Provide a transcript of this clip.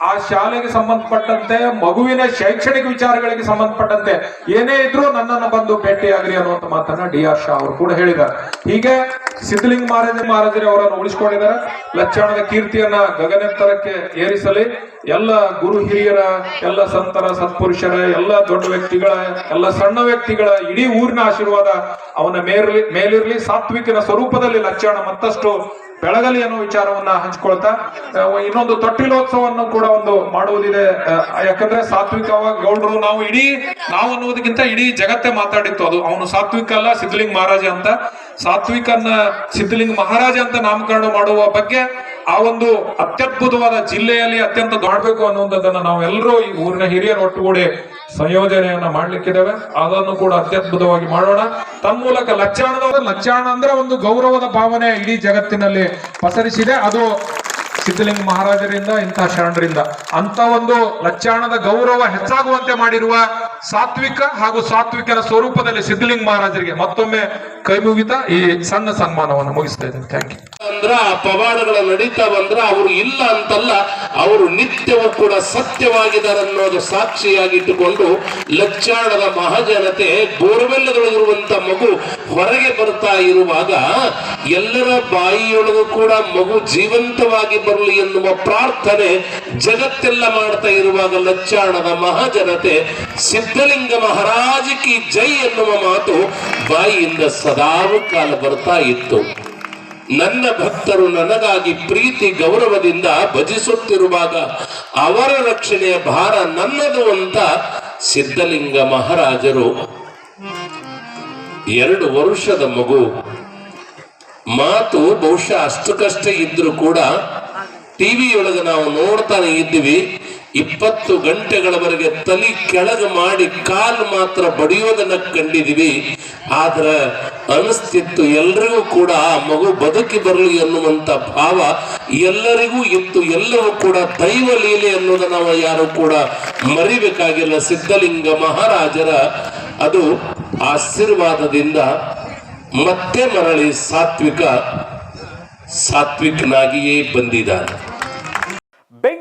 ಆ ಶಾಲೆಗೆ ಸಂಬಂಧಪಟ್ಟಂತೆ, ಮಗುವಿನ ಶೈಕ್ಷಣಿಕ ವಿಚಾರಗಳಿಗೆ ಸಂಬಂಧಪಟ್ಟಂತೆ, ಏನೇ ಇದ್ರೂ ನನ್ನನ್ನು ಬಂದು ಭೇಟಿಯಾಗ್ರಿ ಅನ್ನುವಂತ ಮಾತನ್ನ ಡಿ ಆರ್ ಶಾ ಅವರು ಕೂಡ ಹೇಳಿದ್ದಾರೆ. ಹೀಗೆ ಸಿದ್ಧಲಿಂಗ ಮಹಾರಾಜ ಮಹಾರಾಜರೇ ಅವರನ್ನು ಉಳಿಸಿಕೊಂಡಿದ್ದಾರೆ. ಲಕ್ಷಣದ ಕೀರ್ತಿಯನ್ನ ಗಗನೆತ್ತರಕ್ಕೆ ಏರಿಸಲಿ. ಎಲ್ಲ ಗುರು ಹಿರಿಯರ, ಎಲ್ಲ ಸಂತರ, ಸತ್ಪುರುಷರ, ಎಲ್ಲ ದೊಡ್ಡ ವ್ಯಕ್ತಿಗಳ, ಎಲ್ಲ ಸಣ್ಣ ವ್ಯಕ್ತಿಗಳ ಇಡೀ ಊರಿನ ಆಶೀರ್ವಾದ ಅವನ ಮೇಲಿರ್ಲಿ ಮೇಲಿರ್ಲಿ. ಸಾತ್ವಿಕನ ಸ್ವರೂಪದಲ್ಲಿ ಲಕ್ಷಣ ಮತ್ತಷ್ಟು ಬೆಳಗಲಿ ಅನ್ನೋ ವಿಚಾರವನ್ನ ಹಂಚ್ಕೊಳ್ತಾ ಇನ್ನೊಂದು ತೊಟ್ಟಿಲೋತ್ಸವವನ್ನು ಕೂಡ ಒಂದು ಮಾಡುವುದಿದೆ. ಯಾಕಂದ್ರೆ ಸಾತ್ವಿಕವಾಗಿ ಗೌಡ್ರು ನಾವು ಇಡೀ, ನಾವು ಅನ್ನೋದಕ್ಕಿಂತ ಇಡೀ ಜಗತ್ತೇ ಮಾತಾಡಿತ್ತು ಅದು. ಅವನು ಸಾತ್ವಿಕ ಅಲ್ಲ, ಸಿದ್ಧಲಿಂಗ ಮಹಾರಾಜ ಅಂತ. ಸಾತ್ವಿಕನ್ನ ಸಿದ್ಧಲಿಂಗ ಮಹಾರಾಜ ಅಂತ ನಾಮಕರಣ ಮಾಡುವ ಬಗ್ಗೆ ಆ ಒಂದು ಅತ್ಯದ್ಭುತವಾದ ಜಿಲ್ಲೆಯಲ್ಲಿ ಅತ್ಯಂತ ದೊಡ್ಡಬೇಕು ಅನ್ನುವಂಥದ್ದನ್ನ ನಾವೆಲ್ಲರೂ ಈ ಊರಿನ ಹಿರಿಯರು ಒಟ್ಟುಗೂಡಿ ಸಂಯೋಜನೆಯನ್ನ ಮಾಡ್ಲಿಕ್ಕಿದ್ದೇವೆ. ಅದನ್ನು ಕೂಡ ಅತ್ಯದ್ಭುತವಾಗಿ ಮಾಡೋಣ. ತನ್ಮೂಲಕ ಲಚ್ಚಾಣದವರ ಲಚ್ಚಾಣ ಅಂದ್ರೆ ಒಂದು ಗೌರವದ ಭಾವನೆ ಇಡೀ ಜಗತ್ತಿನಲ್ಲಿ ಪಸರಿಸಿದೆ. ಅದು ಸಿದ್ಧಲಿಂಗ ಮಹಾರಾಜರಿಂದ ಇಂತಹ ಶರಣರಿಂದ. ಅಂತ ಒಂದು ಲಚ್ಚಾಣದ ಗೌರವ ಹೆಚ್ಚಾಗುವಂತೆ ಮಾಡಿರುವ ಸಾತ್ವಿಕ ಹಾಗೂ ಸಾತ್ವಿಕನ ಸ್ವರೂಪದಲ್ಲಿ ಸಿದ್ಧಲಿಂಗ ಮಹಾರಾಜರಿಗೆ ಮತ್ತೊಮ್ಮೆ ಕೈ ಮುಗಿತ ಈ ಸಣ್ಣ ಸನ್ಮಾನವನ್ನು ಮುಗಿಸ್ತಾ ಇದ್ದೇನೆ. ಥ್ಯಾಂಕ್ ಯು ಅಂದ್ರ ಆ ಪವಾಡಗಳ ನಡೀತಾ ಬಂದ್ರ, ಅವರು ಇಲ್ಲ ಅಂತಲ್ಲ, ಅವರು ನಿತ್ಯವೂ ಕೂಡ ಸತ್ಯವಾಗಿದ್ದಾರೆ ಅನ್ನೋದು ಸಾಕ್ಷಿಯಾಗಿಟ್ಟುಕೊಂಡು ಲಚ್ಚಾಣದ ಮಹಾಜನತೆ ಬೋರ್ವೆಲ್ಲದೊಳಗಿರುವಂತ ಮಗು ಹೊರಗೆ ಬರ್ತಾ ಇರುವಾಗ ಎಲ್ಲರ ಬಾಯಿಯೊಳಗೂ ಕೂಡ ಮಗು ಜೀವಂತವಾಗಿ ಬರಲಿ ಎನ್ನುವ ಪ್ರಾರ್ಥನೆ ಜಗತ್ತೆಲ್ಲ ಮಾಡ್ತಾ ಇರುವಾಗ ಲಚ್ಚಾಣದ ಮಹಾಜನತೆ ಸಿದ್ಧಲಿಂಗ ಮಹಾರಾಜ ಕಿ ಜೈ ಎನ್ನುವ ಮಾತು ಬಾಯಿಯಿಂದ ಸದಾವ ಕಾಲ ಬರ್ತಾ ಇತ್ತು. ನನ್ನ ಭಕ್ತರು ನನಗಾಗಿ ಪ್ರೀತಿ ಗೌರವದಿಂದ ಭಜಿಸುತ್ತಿರುವಾಗ ಅವರ ರಕ್ಷಣೆಯ ಭಾರ ನನ್ನದು ಅಂತ ಸಿದ್ಧಲಿಂಗ ಮಹಾರಾಜರು. ಎರಡು ವರ್ಷದ ಮಗು. ಮಾತು ಬಹುಶಃ ಅಷ್ಟಕ್ಕಷ್ಟೇ ಇದ್ರೂ ಕೂಡ ಟಿವಿಯೊಳಗೆ ನಾವು ನೋಡ್ತಾನೆ ಇದ್ವಿ ಇಪ್ಪತ್ತು ಗಂಟೆಗಳವರೆಗೆ ತಲೆ ಕೆಳಗೆ ಮಾಡಿ ಕಾಲು ಮಾತ್ರ ಬಡಿಯೋದನ್ನ ಕಂಡಿದೀವಿ ಆದ್ರ ಅನಿಸ್ತಿತ್ತು ಎಲ್ರಿಗೂ ಕೂಡ ಆ ಮಗು ಬದುಕಿ ಬರಲಿ ಅನ್ನುವಂತ ಭಾವ ಎಲ್ಲರಿಗೂ ಇತ್ತು. ಎಲ್ಲವೂ ಕೂಡ ದೈವ ಲೀಲೆ ಅನ್ನೋದನ್ನ ನಾವು ಯಾರು ಕೂಡ ಮರಿಬೇಕಾಗಿಲ್ಲ. ಸಿದ್ಧಲಿಂಗ ಮಹಾರಾಜರ ಅದು ಆಶೀರ್ವಾದದಿಂದ ಮತ್ತೆ ಮರಳಿ ಸಾತ್ವಿಕ, ಸಾತ್ವಿಕನಾಗಿಯೇ ಬಂದಿದ್ದಾನೆ.